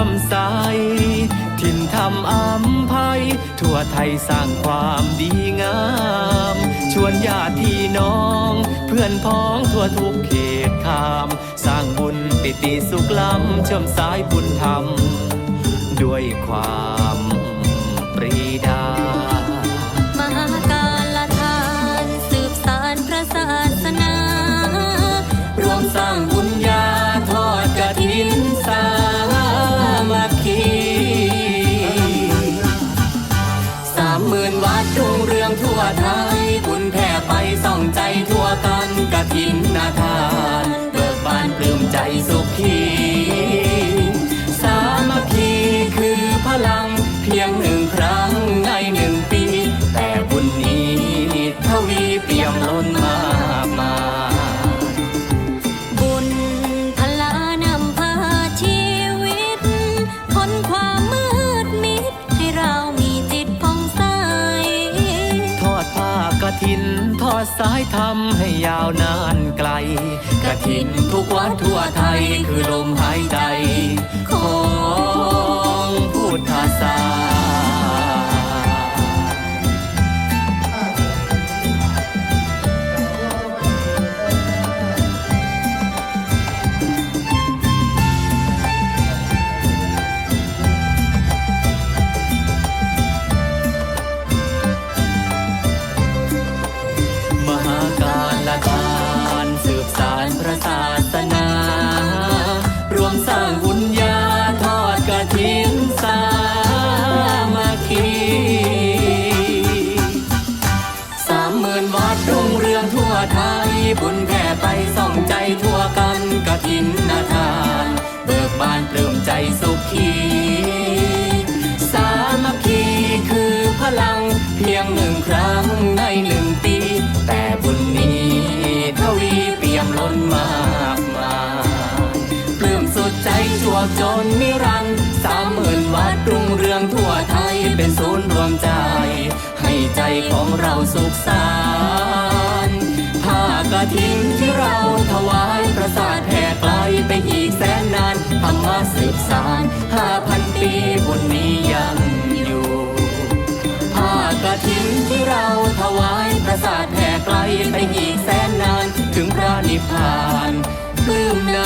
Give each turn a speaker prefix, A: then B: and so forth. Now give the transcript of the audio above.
A: อมใส ถิ่นทำอัมภัย ทั่วไทยสร้างความดีงาม ชวนญาติพี่น้อง เพื่อนพ้องทั่วทุกเขตขาม สร้างบุญปิติสุขล้ำเชื่อมสายบุญธรรม ด้วยความปรีดา
B: ระถิน
A: ทอดสายทำ
B: ให้
A: ยาวนานไกล กระถินทุกวัดทั่วไทยคือลมหายใจ พียงหนึ่งครั้งในหนึ่งปี แต่บุญนี้ทวีเปี่ยมล้นมากมายปลื้มสุดใจจวบจนนิรันดร์สามหมื่นวัดรุ่งเรืองทั่วไทยเป็นศูนย์รวมใจ ให้ใจของเราสุขสานผ้ากฐินที่เราถ ศาสตร์แผ่ไกลไปอีกแสนนานถึงพระนิพพานลื้มนา